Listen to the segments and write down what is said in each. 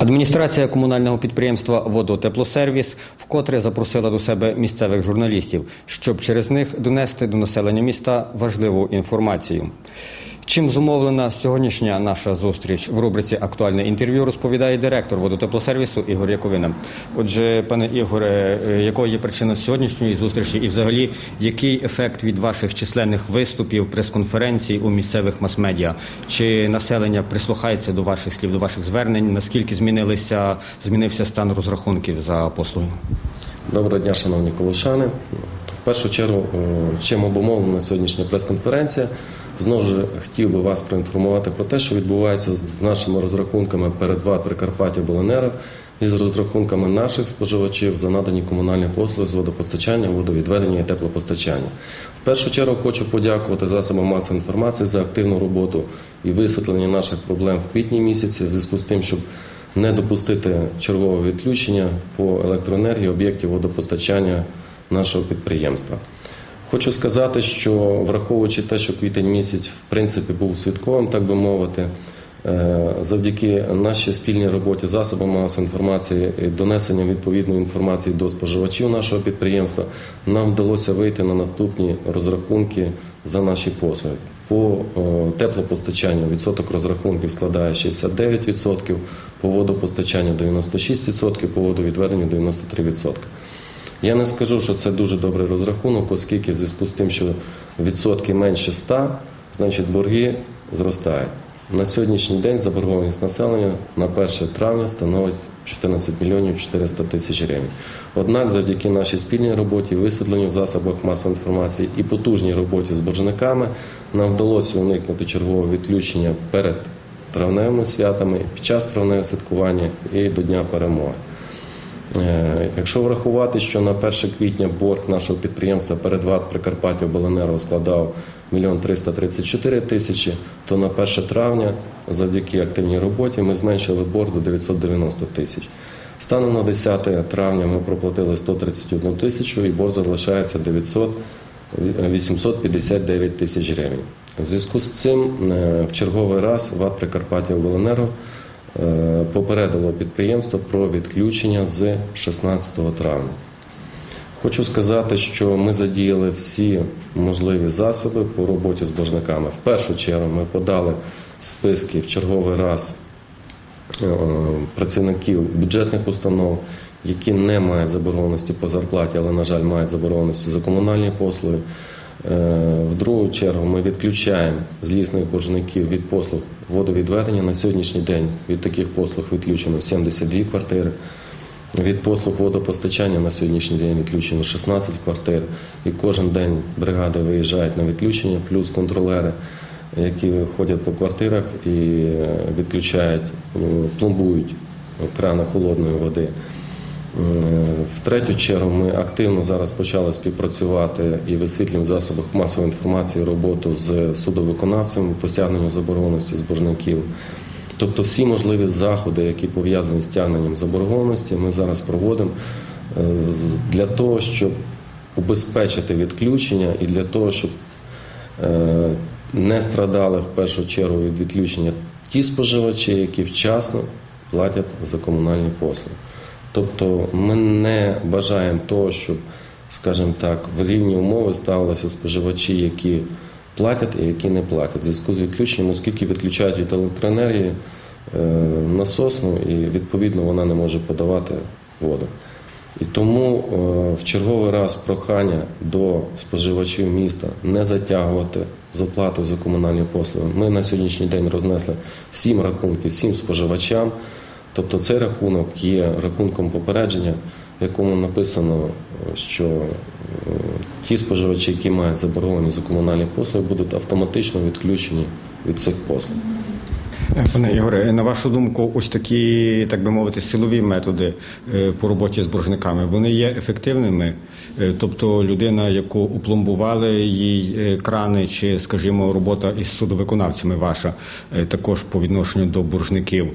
Адміністрація комунального підприємства Водотеплосервіс вкотре запросила до себе місцевих журналістів, щоб через них донести до населення міста важливу інформацію. Чим зумовлена сьогоднішня наша зустріч в рубриці Актуальне інтерв'ю розповідає директор водотеплосервісу Ігор Яковина. Отже, пане Ігоре, е, якою є причина сьогоднішньої зустрічі, і взагалі який ефект від ваших численних виступів, прес-конференцій у місцевих мас-медіа? Чи населення прислухається до ваших слів, до ваших звернень? Наскільки змінилися змінився стан розрахунків за послуги? Доброго дня, шановні колошани. В першу чергу, е, чим обумовлена сьогоднішня прес-конференція, знову ж хотів би вас проінформувати про те, що відбувається з нашими розрахунками перед ВАТ Прикарпаття Обленерго і з розрахунками наших споживачів за надані комунальні послуги з водопостачання, водовідведення і теплопостачання. В першу чергу хочу подякувати засобам масової інформації за активну роботу і висвітлення наших проблем в квітні місяці, в зв'язку з тим, щоб не допустити чергового відключення по електроенергії об'єктів водопостачання нашого підприємства. Хочу сказати, що враховуючи те, що квітень місяць в принципі був святковим, так би мовити, е, завдяки нашій спільній роботі засобами інформації і донесення відповідної інформації до споживачів нашого підприємства, нам вдалося вийти на наступні розрахунки за наші послуги. По теплопостачанню відсоток розрахунків складає 69%, по водопостачанню 96%, по водовідведенню 93%. Я не скажу, що це дуже добрий розрахунок, оскільки в зв'язку з тим, що відсотки менше 100, значить борги зростають. На сьогоднішній день заборгованість населення на 1 травня становить 14 мільйонів 400 тисяч гривень. Однак, завдяки нашій спільній роботі, висвітленню в засобах масової інформації і потужній роботі з боржниками, нам вдалося уникнути чергового відключення перед травневими святами, під час травневого святкування і до Дня перемоги. Е, Якщо врахувати, що на 1 квітня борг нашого підприємства перед ВАТ Прикарпаття Обленерго складав 1 334 тисячі, то на 1 травня завдяки активній роботі ми зменшили борг до 990 тисяч. Станом на 10 травня ми проплатили 131 тисячу і борг залишається 900 859 тисяч гривень. В зв'язку з цим е, в черговий раз ВАТ Прикарпаття Обленерго попередило підприємство про відключення з 16 травня. Хочу сказати, що ми задіяли всі можливі засоби по роботі з боржниками. В першу чергу ми подали списки в черговий раз е, працівників бюджетних установ, які не мають заборгованості по зарплаті, але, на жаль, мають заборгованості за комунальні послуги. Е, В другу чергу ми відключаємо злісних боржників від послуг водовідведення. На сьогоднішній день від таких послуг відключено 72 квартири. Від послуг водопостачання на сьогоднішній день відключено 16 квартир. І кожен день бригади виїжджають на відключення, плюс контролери, які ходять по квартирах і е, відключають, е, пломбують крани холодної води. Е, В третю чергу ми активно зараз почали співпрацювати і висвітлюємо в засобах масової інформації роботу з судовиконавцями по стягненню заборгованості з боржників. Тобто всі можливі заходи, які пов'язані з стягненням заборгованості, ми зараз проводимо е, для того, щоб убезпечити відключення і для того, щоб е, не страдали в першу чергу від відключення ті споживачі, які вчасно платять за комунальні послуги. Тобто ми не бажаємо того, щоб, скажімо так, в рівні умови ставилися споживачі, які платять і які не платять. В зв'язку з відключенням, оскільки відключають від електроенергії е, насосну, і відповідно вона не може подавати воду. І тому е, в черговий раз прохання до споживачів міста не затягувати з оплатою за комунальні послуги. Ми на сьогоднішній день рознесли сім рахунків, сім споживачам. Тобто цей рахунок є рахунком попередження, в якому написано, що е, ті споживачі, які мають заборгованість за комунальні послуги, будуть автоматично відключені від цих послуг. Е, Пане Ігоре, на вашу думку, ось такі, так би мовити, силові методи е, по роботі з боржниками, вони є ефективними. Е, Тобто людина, яку опломбували їй крани, чи, скажімо, робота із судовиконавцями ваша, також по відношенню до боржників,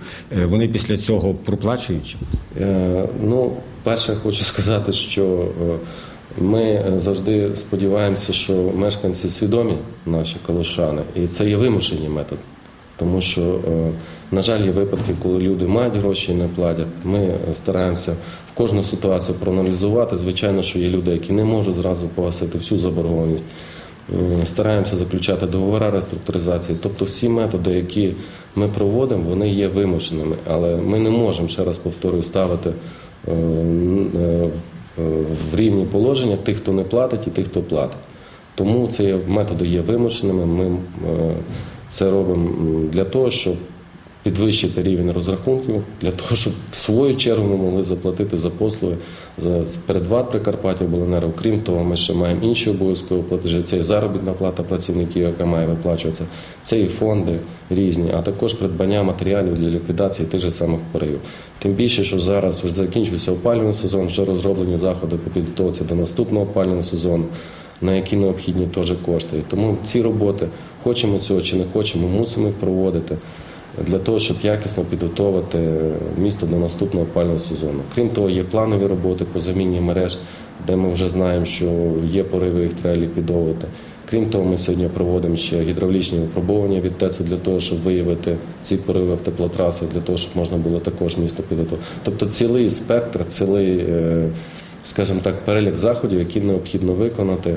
вони після цього проплачують? Е, Ну, перше, хочу сказати, що ми завжди сподіваємося, що мешканці свідомі, наші колошани, і це є вимушені метод. Тому що, е, на жаль, є випадки, коли люди мають гроші і не платять. Ми е, стараємося в кожну ситуацію проаналізувати. Звичайно, що є люди, які не можуть зразу погасити всю заборгованість. Стараємося заключати договори реструктуризації. Тобто всі методи, які ми проводимо, вони є вимушеними. Але ми не можемо, ще раз повторюю, ставити е, в рівні положення тих, хто не платить, і тих, хто платить. Тому ці методи є вимушеними. Ми це робимо для того, щоб підвищити рівень розрахунків, для того, щоб в свою чергу ми могли заплатити за послуги за перед ВАТ Прикарпаття Обленерго. Крім того, ми ще маємо інші обов'язкові платежі. Це і заробітна плата працівників, яка має виплачуватися, це і фонди різні, а також придбання матеріалів для ліквідації тих же самих поривів. Тим більше, що зараз вже закінчився опалювальний сезон, вже розроблені заходи по підготовці до наступного опалювального сезону. На які необхідні теж кошти. Тому ці роботи, хочемо цього чи не хочемо, мусимо їх проводити для того, щоб якісно підготувати місто до наступного опального сезону. Крім того, є планові роботи по заміні мереж, де ми вже знаємо, що є пориви, їх треба ліквідовувати. Крім того, ми сьогодні проводимо ще гідравлічні випробування від ТЕЦу для того, щоб виявити ці пориви в теплотрасах, для того, щоб можна було також місто підготувати. Тобто цілий спектр, цілий, е, скажімо так, перелік заходів, які необхідно виконати.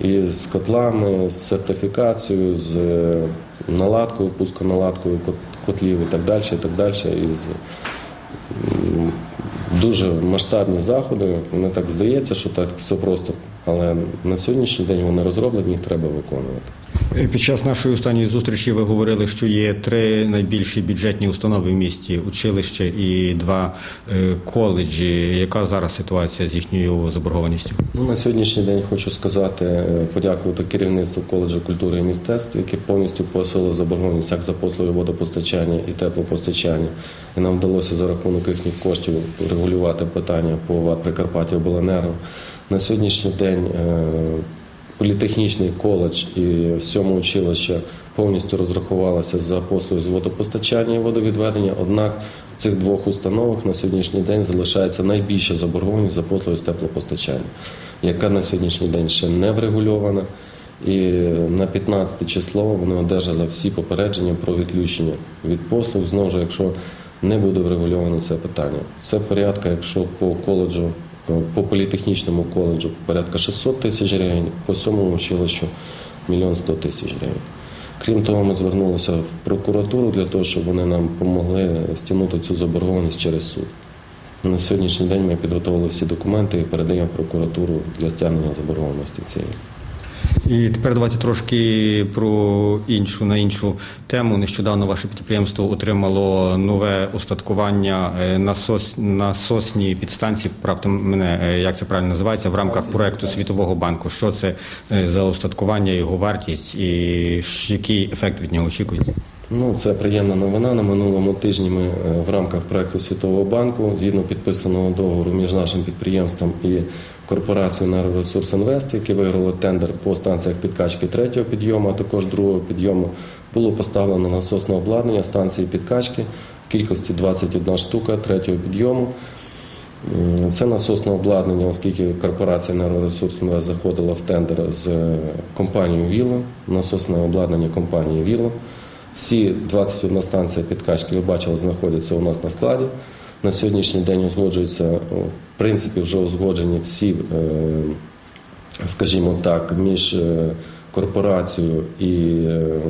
І з котлами, з сертифікацією, з е, наладкою, пусконаладкою котлів і так далі, і так далі. І з дуже масштабні заходи. Мені так здається, що так все просто. Але на сьогоднішній день вони розроблені, їх треба виконувати. Під час нашої останньої зустрічі ви говорили, що є три найбільші бюджетні установи в місті училище і два е, коледжі. Яка зараз ситуація з їхньою заборгованістю? Ну, на сьогоднішній день хочу сказати, е, подякувати керівництву коледжу культури і мистецтв, яке повністю погасило заборгованість як за послуги водопостачання і теплопостачання. І нам вдалося за рахунок їхніх коштів регулювати питання по ВАД Прикарпаття Обленерго. На сьогоднішній день е, політехнічний коледж і сьоме училище повністю розрахувалися за послуги з водопостачання і водовідведення. Однак в цих двох установах на сьогоднішній день залишається найбільша заборгованість за послуги з теплопостачання, яка на сьогоднішній день ще не врегульована. І на 15 число вони одержали всі попередження про відключення від послуг. Знову ж, якщо не буде врегульовано це питання. Це порядка, якщо по коледжу, по політехнічному коледжу порядка 600 тисяч гривень, по сьомому училищу мільйон 100 тисяч гривень. Крім того, ми звернулися в прокуратуру для того, щоб вони нам допомогли стягнути цю заборгованість через суд. На сьогоднішній день ми підготували всі документи і передаємо в прокуратуру для стягнення заборгованості цієї. І тепер давайте трошки про іншу на іншу тему. Нещодавно ваше підприємство отримало нове устаткування е, насос, насосні підстанції. Правда, мене е, як це правильно називається в рамках проекту Світового банку. Що це е, за устаткування, його вартість і який ефект від нього очікується? Ну, це приємна новина. На минулому тижні ми в рамках проекту Світового банку, згідно підписаного договору між нашим підприємством і корпорацією «Енергоресурс Інвест», які виграли тендер по станціях підкачки третього підйому, а також другого підйому, було поставлено насосне обладнання станції підкачки в кількості 21 штука третього підйому. Це насосне обладнання, оскільки корпорація «Енергоресурс Інвест» заходила в тендер з е, компанією «Віло», насосне обладнання компанії «Віло». Всі 21 станція підкачки, ви бачили, знаходяться у нас на складі. На сьогоднішній день узгоджуються, о, принципі, вже узгоджені всі, е, скажімо так, між е, корпорацією і е,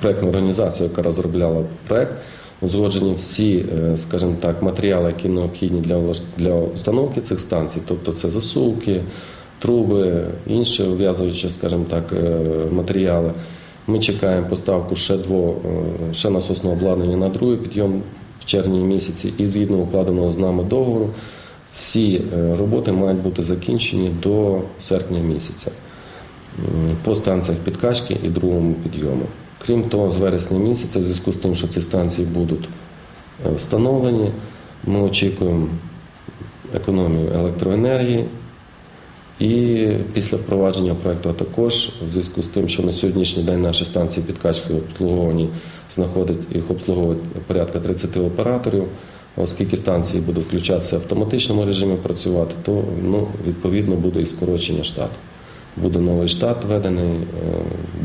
проєктною організацією, яка розробляла проєкт. Узгоджені всі, скажімо так, матеріали, які необхідні для для установки цих станцій, тобто це засувки, труби, інші ув'язуючі, скажімо так, матеріали. Ми чекаємо поставку ще дво, ще насосного обладнання на другий підйом в червні місяці, і згідно укладеного з нами договору, всі е, роботи мають бути закінчені до серпня місяця по станціях підкачки і другому підйому. Крім того, з вересня місяця, в зв'язку з тим, що ці станції будуть е, встановлені, ми очікуємо економію електроенергії. І після впровадження проекту, а також в зв'язку з тим, що на сьогоднішній день наші станції підкачки обслуговані, знаходить їх обслуговують порядка 30 операторів. Оскільки станції будуть включатися в автоматичному режимі працювати, то ну, відповідно буде і скорочення штату. Буде новий штат введений, е,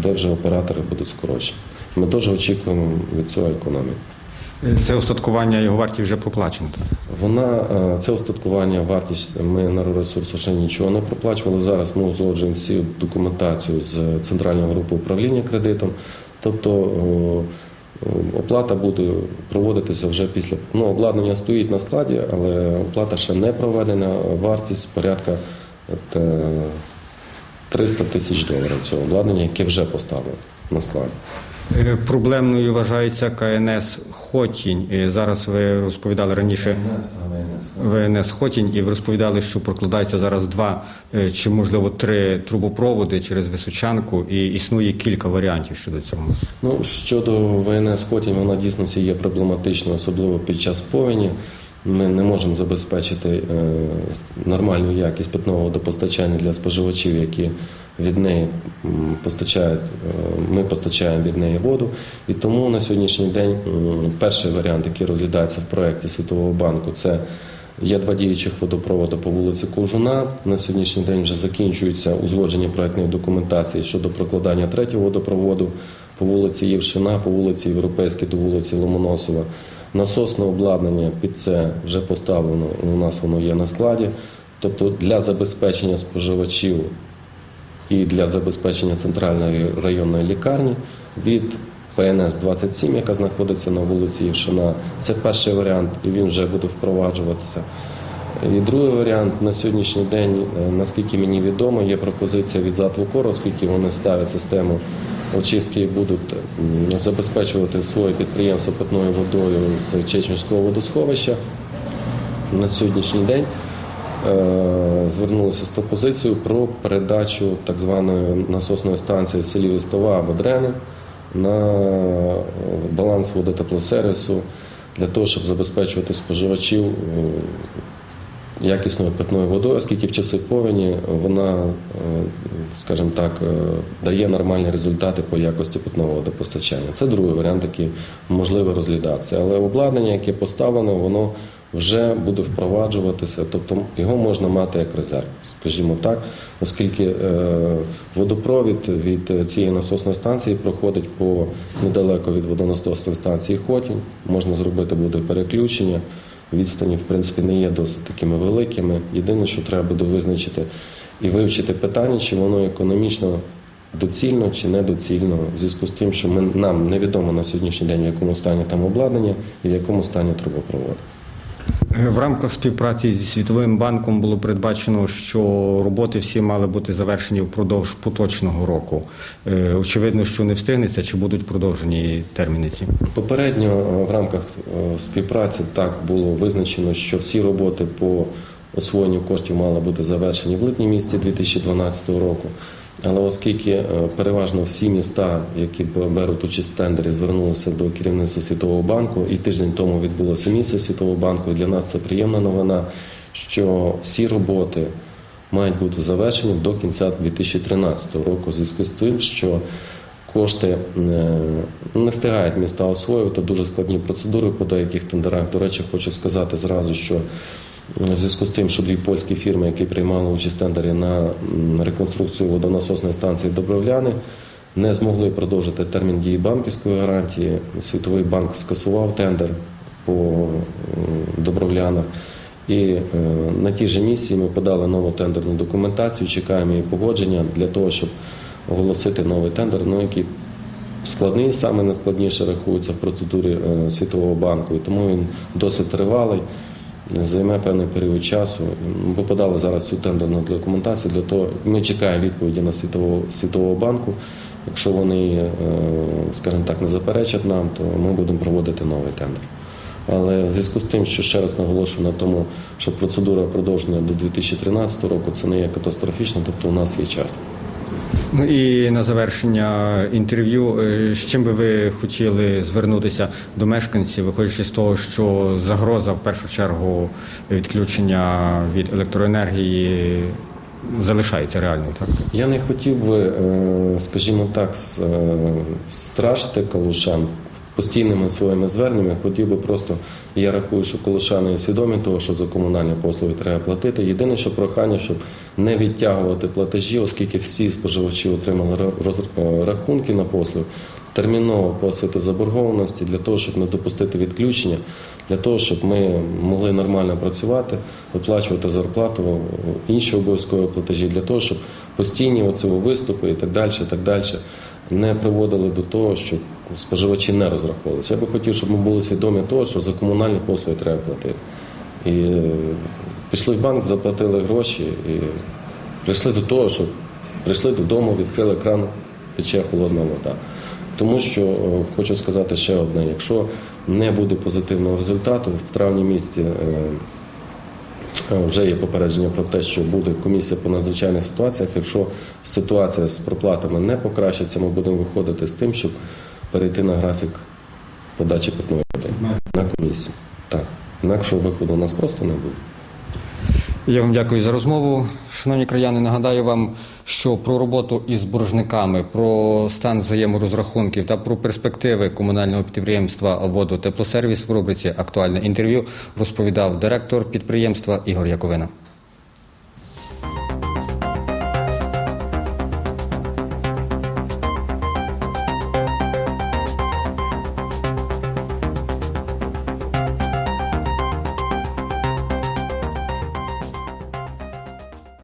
де вже оператори будуть скорочені. Ми дуже очікуємо від цього економії. Це устаткування його вартість вже проплачена. Вона е, це остаткування, вартість. Ми на ресурсу ще нічого не проплачували. Зараз ми узгоджуємо всю документацію з центральної групи управління кредитом. Тобто оплата буде проводитися вже після ну, обладнання стоїть на складі, але оплата ще не проведена. Вартість порядка е, 300 тисяч доларів цього обладнання, яке вже поставлено на складі. Е, Проблемною вважається КНС Хотінь. Е, Зараз ви розповідали раніше ВНС Хотінь, і ви розповідали, що прокладається зараз два е, чи можливо три трубопроводи через Височанку, і існує кілька варіантів щодо цього. Ну, щодо ВНС Хотінь, вона дійсно є проблематична, особливо під час повені. Ми не можемо забезпечити е, нормальну якість питного водопостачання для споживачів, які від неї постачають. е, Ми постачаємо від неї воду. І тому на сьогоднішній день перший варіант, який розглядається в проєкті Світового банку, це Є два діючих водопроводи по вулиці Ковжуна. На сьогоднішній день вже закінчується узгодження проектної документації щодо прокладання третього водопроводу по вулиці Євшина, по вулиці Європейській до вулиці Ломоносова. Насосне обладнання під це вже поставлено. У нас воно є на складі. Тобто для забезпечення споживачів і для забезпечення центральної районної лікарні від ПНС 27, яка знаходиться на вулиці Євшина. Це перший варіант, і він вже буде впроваджуватися. І другий варіант на сьогоднішній день, е, наскільки мені відомо, є пропозиція від Затлукор, оскільки вони ставлять систему очистки і будуть забезпечувати своє підприємство питною водою з Чеченського водосховища. На сьогоднішній день е, звернулися з пропозицією про передачу так званої насосної станції в селі Листова або Дрени на е, баланс водотеплосервісу для того, щоб забезпечувати споживачів якісною питною водою, оскільки в часи повені вона, е, скажімо так, е, дає нормальні результати по якості питного водопостачання. Це другий варіант, який можливо розглядатися. Але обладнання, яке поставлено, воно вже буде впроваджуватися, тобто його можна мати як резерв, скажімо так, оскільки е, водопровід від цієї насосної станції проходить по недалеко від водонасосної станції Хотінь, можна зробити буде переключення. Відстані, в принципі, не є досить такими великими. Єдине, що треба буде визначити і вивчити питання, чи воно економічно доцільно чи недоцільно, в зв'язку з тим, що ми, нам невідомо на сьогоднішній день, в якому стані там обладнання і в якому стані трубопровод. Е, В рамках співпраці зі Світовим банком було передбачено, що роботи всі мали бути завершені впродовж поточного року. Е, Очевидно, що не встигнеться, чи будуть продовжені терміни ці. Попередньо е, в рамках співпраці так було визначено, що всі роботи по освоєнню коштів мали бути завершені в липні місяці 2012 року. Але оскільки е, переважно всі міста, які беруть участь в тендері, звернулися до керівництва Світового банку, і тиждень тому відбулося місце Світового банку. І для нас це приємна новина, що всі роботи мають бути завершені до кінця 2013 року, зв'язку з тим, що кошти е, не встигають міста освоювати дуже складні процедури по деяких тендерах. До речі, хочу сказати зразу, що в зв'язку з тим, що дві польські фірми, які приймали участь в тендері на реконструкцію водонасосної станції Добровляни, не змогли продовжити термін дії банківської гарантії. Світовий банк скасував тендер по Добровлянах. І е, на тій же місці ми подали нову тендерну документацію, чекаємо її погодження для того, щоб оголосити новий тендер, ну, який складний, саме найскладніше рахується в процедурі е, Світового банку, і тому він досить тривалий, займе певний період часу. Ми подали зараз цю тендерну документацію для того, ми чекаємо відповіді на Світового, Світового банку. Якщо вони, е, скажімо так, не заперечать нам, то ми будемо проводити новий тендер. Але в зв'язку з тим, що ще раз наголошую на тому, що процедура продовжена до 2013 року, це не є катастрофічно, тобто у нас є час. Ну і на завершення інтерв'ю, е, з чим би ви хотіли звернутися до мешканців, виходячи з того, що загроза в першу чергу відключення від електроенергії залишається реальною, так? Я не хотів би, е, скажімо так, е, страшити калушан постійними своїми зверненнями. Хотів би просто, я рахую, що калушани є свідомі того, що за комунальні послуги треба платити. Єдине, що прохання, щоб не відтягувати платежі, оскільки всі споживачі отримали е, рахунки на послуги. терміново погасити заборгованості для того, щоб не допустити відключення, для того, щоб ми могли нормально працювати, виплачувати зарплату, інші обов'язкові платежі, для того, щоб постійні оці виступи і так далі, і так далі не приводили до того, щоб споживачі не розраховувалися. Я би хотів, щоб ми були свідомі того, що за комунальні послуги треба платити. І е, пішли в банк, заплатили гроші і прийшли до того, що прийшли додому, відкрили кран, тече холодна вода. Тому що е, хочу сказати ще одне: якщо не буде позитивного результату, в травні місяці е, е, вже є попередження про те, що буде комісія по надзвичайних ситуаціях. Якщо ситуація з проплатами не покращиться, ми будемо виходити з тим, щоб перейти на графік подачі питної води на комісію. Так, інакшого виходу у нас просто не буде. Я вам дякую за розмову. Шановні краяни, нагадаю вам, що про роботу із боржниками, про стан взаєморозрахунків та про перспективи комунального підприємства «Водотеплосервіс» в рубриці Актуальне інтерв'ю розповідав директор підприємства Ігор Яковина.